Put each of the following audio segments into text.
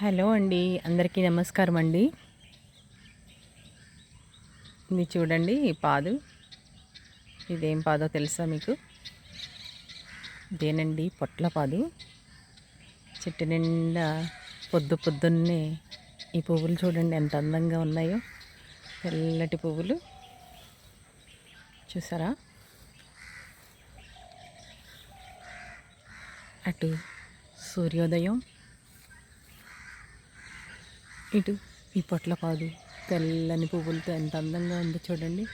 Hello అండి అందరికీ నమస్కారం అండి ఇది చూడండి ఈ పాదు. ఇదేం పాదో తెలుసా మీకు? ఇదేనండి పొట్ల పాదు. చెట్టు నిండా పొద్దు పొద్దున్నే ఈ పువ్వులు చూడండి ఎంత అందంగా ఉన్నాయో. తెల్లటి పువ్వులు. చూసారా? అటు సూర్యోదయం ఇటు ఈ పొట్లపాదు తెల్లని పువ్వులతో ఎంత అందంగా ఉందో చూడండి.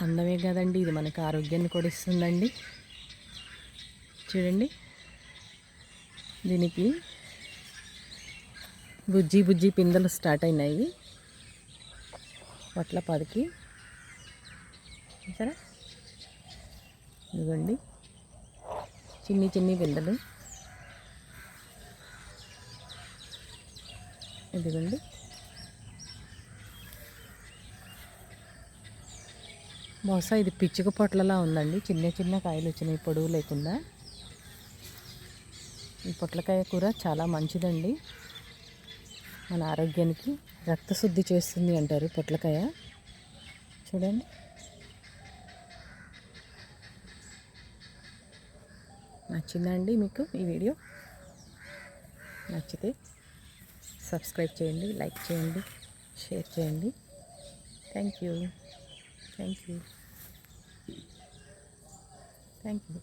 అందమే కదండి ఇది మనకు ఆరోగ్యాన్ని కూడా ఇస్తుందండి. చూడండి. దీనికి బుజ్జి బుజ్జి పిందెలు స్టార్ట్ అయినాయి. పొట్ల పాదుకి. సరే ఇదిగోండి. చిన్ని చిన్ని పిందెలు. ఇదిగోండి. బహుశా ఇది పిచ్చుక పొట్లలా ఉందండి. చిన్న చిన్న కాయలు వచ్చినాయి పొడవు లేకుండా. ఈ పొట్లకాయ కూర చాలా మంచిదండి. మన ఆరోగ్యానికి రక్తశుద్ధి చేస్తుంది అంటారు పొట్లకాయ. చూడండి. నచ్చిందా అండి మీకు ఈ వీడియో? నచ్చితే సబ్స్క్రైబ్ చేయండి లైక్ చేయండి షేర్ చేయండి. Thank you thank you thank you